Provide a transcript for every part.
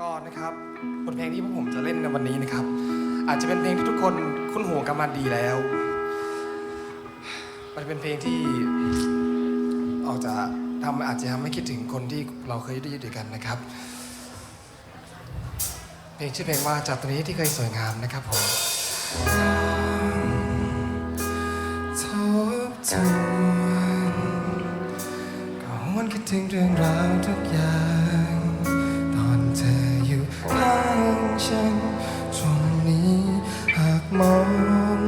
ก็นะครับบทเพลงที่พวกผมจะเล่นในวันนี้นะครับ อาจจะเป็นเพลงที่ทุกคนคุ้นหูกันมาดีแล้ว มันเป็นเพลงที่ออกจะทำอาจจะทำให้คิดถึงคนที่เราเคยได้ยู่ด้วยกันนะครับ เพลงชื่อเพลงว่าจากตรงนี้ที่เคยสวยงามนะครับผมทบทวนก็หวนคิดถึงเรื่องราวทุกอย่าง เธออยู่ข้างฉันตรงนี้หากมอง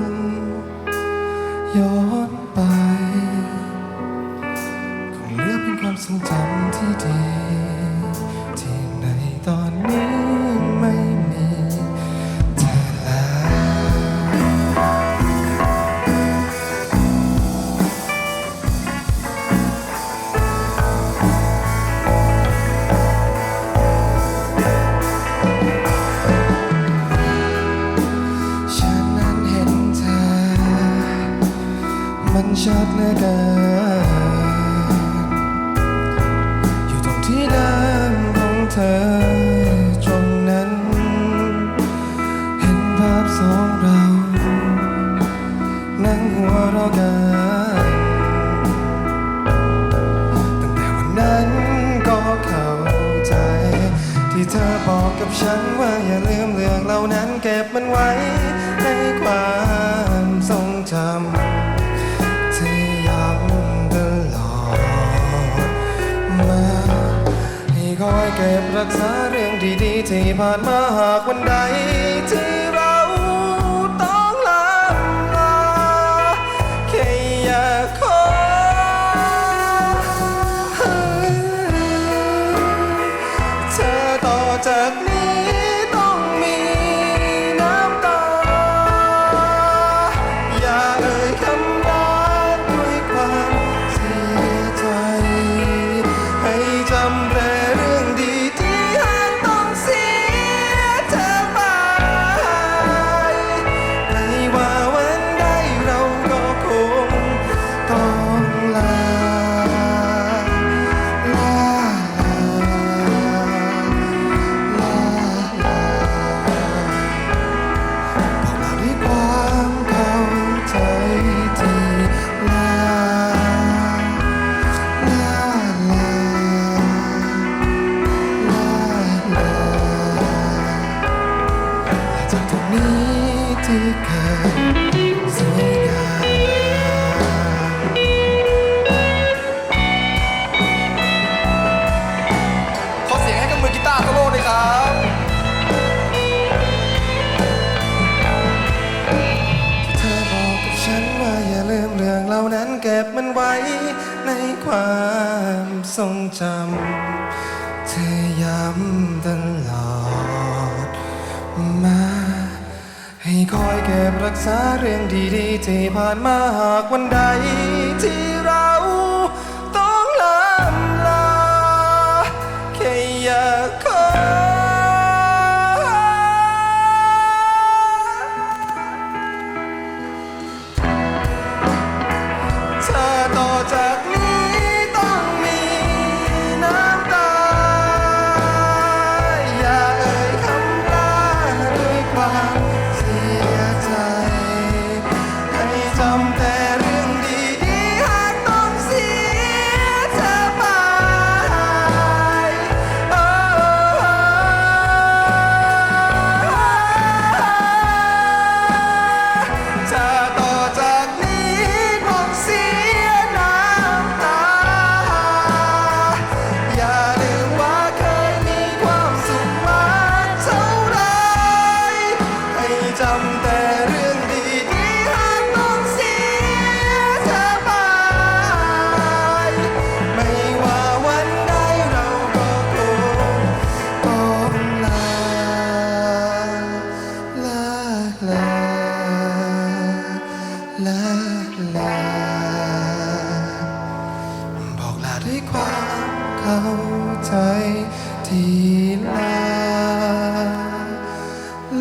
ย้อนไป คงเหลือเป็นความทรงจำที่ดี มันชัดเหลือเกินอยู่ตรงที่เดิมของเธอตรงนั้น เห็นภาพสองเรา นั่งหัวเราะกันตั้งแต่วันนั้นก็เข้าใจ ที่เธอบอกกับฉันว่าอย่าลืมเรื่องเหล่านั้นเก็บมันไว้ในความ รักษาเรื่องดีๆที่ผ่านมาหากวันใดที่ บมันไว้ในความทรงจำ เธอย้ำตลอดมา ให้คอยเก็บรักษาเรื่องดีๆที่ผ่านมาหากวันใด เขาใจทีลา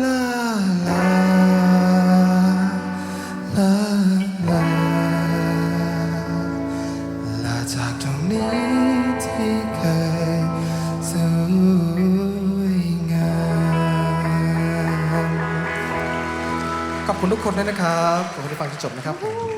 ลาลาลาลาลาจากตรงนี้ที่เคยสวยงามขอบคุณทุกคนด้วยนะครับขอบคุณที่ฟังจนจบนะครับ